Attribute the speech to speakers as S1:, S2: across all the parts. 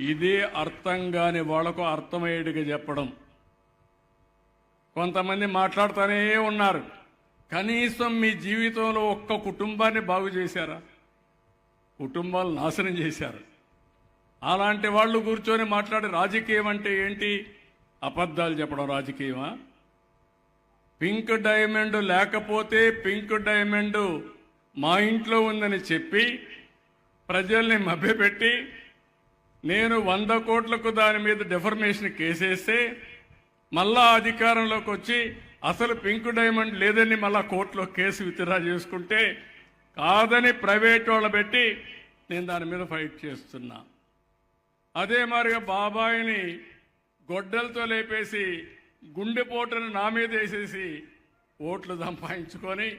S1: ఇదే అర్థం కాని వాళ్ళకు అర్థమయ్యేట్టుగా చెప్పడం. కొంతమంది మాట్లాడుతూనే ఉన్నారు. కనీసం మీ జీవితంలో ఒక్క కుటుంబాన్ని బాగు చేశారా? కుటుంబాలు నాశనం చేశారు. అలాంటి వాళ్ళు కూర్చొని మాట్లాడే రాజకీయం అంటే ఏంటి? అబద్ధాలు చెప్పడం రాజకీయమా? పింక్ డైమండ్ లేకపోతే పింక్ డైమండ్ మా ఇంట్లో ఉందని చెప్పి ప్రజల్ని మభ్యపెట్టి నేను వంద కోట్లకు దాని మీద డెఫర్మేషన్ కేసేస్తే మళ్ళా అధికారంలోకి వచ్చి అసలు పింక్ డైమండ్ లేదని మళ్ళా కోర్టులో కేసు విత్డ్రా చేసుకుంటే కాదని ప్రైవేట్ వాళ్ళు పెట్టి నేను దాని మీద ఫైట్ చేస్తున్నా. అదే మారిగా బాబాయిని గొడ్డలతో లేపేసి గుండెపోటును నా మీద వేసేసి ఓట్లు సంపాదించుకొని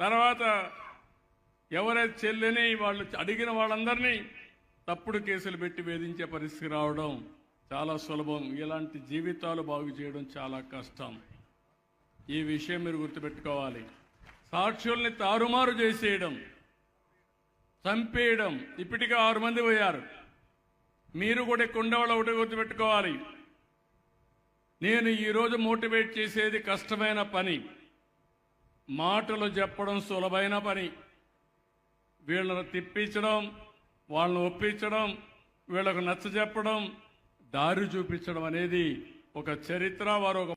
S1: తర్వాత ఎవరైతే చెల్లిని వాళ్ళు అడిగిన వాళ్ళందరినీ తప్పుడు కేసులు పెట్టి వేధించే పరిస్థితి రావడం చాలా సులభం. ఇలాంటి జీవితాలు బాగు చేయడం చాలా కష్టం. ఈ విషయం మీరు గుర్తుపెట్టుకోవాలి. సాక్షుల్ని తారుమారు చేసేయడం చంపేయడం. ఇప్పటికే ఆరు మంది పోయారు. మీరు కూడా ఇక్కడ ఒకటి గుర్తుపెట్టుకోవాలి. నేను ఈరోజు మోటివేట్ చేసేది కష్టమైన పని. మాటలు చెప్పడం సులభమైన పని. వీళ్ళను తిప్పించడం వాళ్ళని ఒప్పించడం వీళ్ళకు నచ్చ చెప్పడం దారి చూపించడం అనేది ఒక చరిత్ర వారు ఒక